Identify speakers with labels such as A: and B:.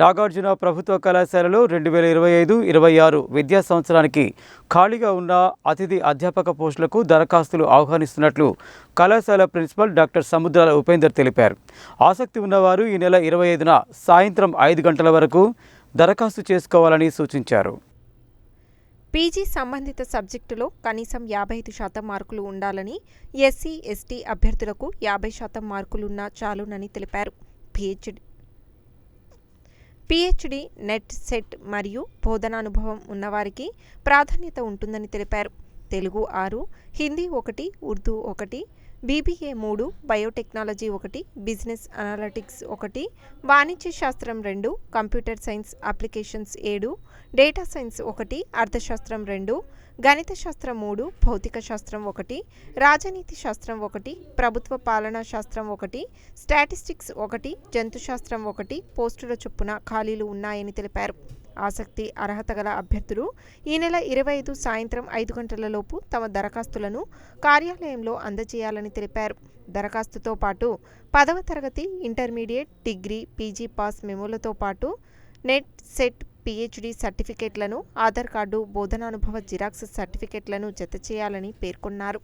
A: నాగార్జున ప్రభుత్వ కళాశాలలో రెండు వేల ఇరవై ఐదు ఇరవై ఆరు విద్యా సంవత్సరానికి ఖాళీగా ఉన్న అతిథి అధ్యాపక పోస్టులకు దరఖాస్తులు ఆహ్వానిస్తున్నట్లు కళాశాల ప్రిన్సిపల్ డాక్టర్ సముద్రాల ఉపేందర్ తెలిపారు. ఆసక్తి ఉన్నవారు ఈ నెల ఇరవై ఐదున సాయంత్రం ఐదు గంటల వరకు దరఖాస్తు చేసుకోవాలని సూచించారు.
B: పీజీ సంబంధిత సబ్జెక్టులో కనీసం యాభై ఐదు శాతం మార్కులు ఉండాలని ఎస్సీ ఎస్టీ అభ్యర్థులకు యాభై శాతం మార్కులున్నా చాలునని తెలిపారు. పిహెచ్డి పిహెచ్డి నెట్ సెట్ మరియు బోధనానుభవం ఉన్నవారికి ప్రాధాన్యత ఉంటుందని తెలిపారు. తెలుగు ఆరు హిందీ ఒకటి ఉర్దూ ఒకటి బీబీఏ మూడు బయోటెక్నాలజీ ఒకటి బిజినెస్ అనాలిటిక్స్ ఒకటి వాణిజ్య శాస్త్రం రెండు కంప్యూటర్ సైన్స్ అప్లికేషన్స్ ఏడు డేటా సైన్స్ ఒకటి అర్థశాస్త్రం రెండు గణిత శాస్త్రం మూడు భౌతిక శాస్త్రం ఒకటి రాజనీతి శాస్త్రం ఒకటి ప్రభుత్వ పాలనా శాస్త్రం ఒకటి స్టాటిస్టిక్స్ ఒకటి జంతు శాస్త్రం ఒకటి పోస్టుల చొప్పున ఖాళీలు ఉన్నాయని తెలిపారు. ఆసక్తి అర్హత గల అభ్యర్థులు ఈ నెల ఇరవై ఐదు సాయంత్రం ఐదు గంటలలోపు తమ దరఖాస్తులను కార్యాలయంలో అందజేయాలని తెలిపారు. దరఖాస్తుతో పాటు పదవ తరగతి ఇంటర్మీడియట్ డిగ్రీ పీజీ పాస్ మెమోలతో పాటు నెట్ సెట్ పిహెచ్డి సర్టిఫికేట్లను ఆధార్ కార్డు బోధనానుభవ జిరాక్స్ సర్టిఫికేట్లను జత చేయాలని పేర్కొన్నారు.